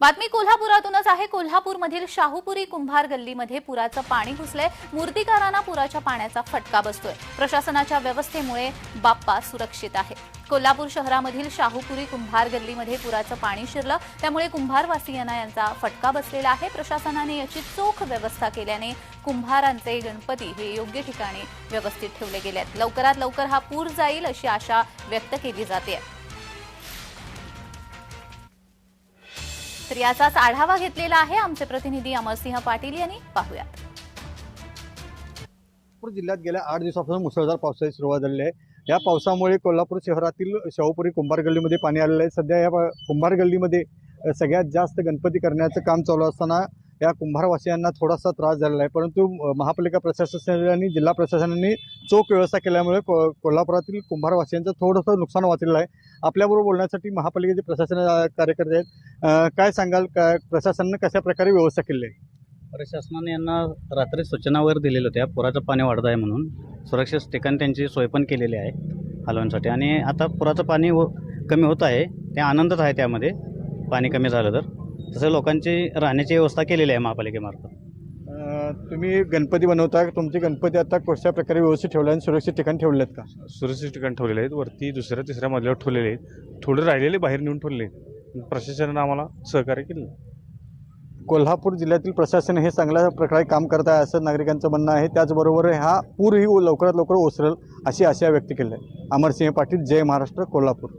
बातमी कोल्हापुरातूनच आहे. कोल्हापूरमधील शाहूपुरी कुंभार गल्लीमध्ये पुराचं पाणी घुसलंय. मूर्तिकारांना पुराच्या पाण्याचा फटका बसतोय. प्रशासनाच्या व्यवस्थेमुळे बाप्पा सुरक्षित आहे. कोल्हापूर शहरामधील शाहूपुरी कुंभार गल्लीमध्ये पुराचं पाणी शिरलं. त्यामुळे कुंभारवासियांना यांचा फटका बसलेला आहे. प्रशासनाने याची चोख व्यवस्था केल्याने कुंभारांचे गणपती हे योग्य ठिकाणी व्यवस्थित ठेवले गेले आहेत लवकरात लवकर हा पूर जाईल अशी आशा व्यक्त केली जाते. याचाच आढावा घेतलेला आहे आमचे प्रतिनिधी अमरसिंह पाटील यांनी. पाहूयात. कोल्हापूर जिल्ह्यात गेल्या आठ दिवसापासून मुसळधार पावसाची सुरुवात झालेली आहे. या पावसामुळे कोल्हापूर शहरातील शाहूपुरी कुंभार गल्लीमध्ये पाणी आलेलं आहे. सध्या या कुंभार गल्लीमध्ये सगळ्यात जास्त गणपती करण्याचं काम चालू असताना या कुंभारवासियांना थोडासा त्रास झालेला आहे. परंतु महापालिका प्रशासनाने जिल्हा प्रशासनाने चोख व्यवस्था केल्यामुळे को कोल्हापुरातील कुंभारवासियांचं थोडंसं नुकसान वाचलेलं आहे. आपल्याबरोबर बोलण्यासाठी महापालिकेचे प्रशासन कार्यकर्ते आहेत. काय सांगाल? काय प्रशासनानं कशा प्रकारे व्यवस्था केली आहे? प्रशासनाने यांना रात्री सूचना वगैरे दिलेल्या होत्या पुराचं पाणी वाढत आहे म्हणून. सुरक्षित ठिकाणी त्यांची सोय पण केलेली आहे हलवण्यासाठी. आणि आता पुराचं पाणी कमी होत आहे. ते आनंदच आहे त्यामध्ये. पाणी कमी झालं तर. तसं लोकांची राहण्याची व्यवस्था केलेली आहे महापालिकेमार्फत. तुम्ही गणपती बनवता तुमचे गणपती आता कशा प्रकारे व्यवस्थित ठेवले आणि सुरक्षित ठिकाणी ठेवले आहेत का? सुरक्षित ठिकाणी ठेवलेले आहेत वरती दुसऱ्या तिसऱ्या मजल्यावर ठेवलेले आहेत. थोडे राहिलेले बाहेर नेऊन ठेवले आहेत. प्रशासनानं आम्हाला सहकार्य केलं कोल्हापूर जिल्ह्यातील प्रशासन हे चांगल्या प्रकारे काम करत आहे असं नागरिकांचं म्हणणं आहे. त्याचबरोबर हा पूरही लवकरात लवकर ओसरेल अशी आशा व्यक्त केली आहे. अमरसिंह पाटील जय महाराष्ट्र कोल्हापूर.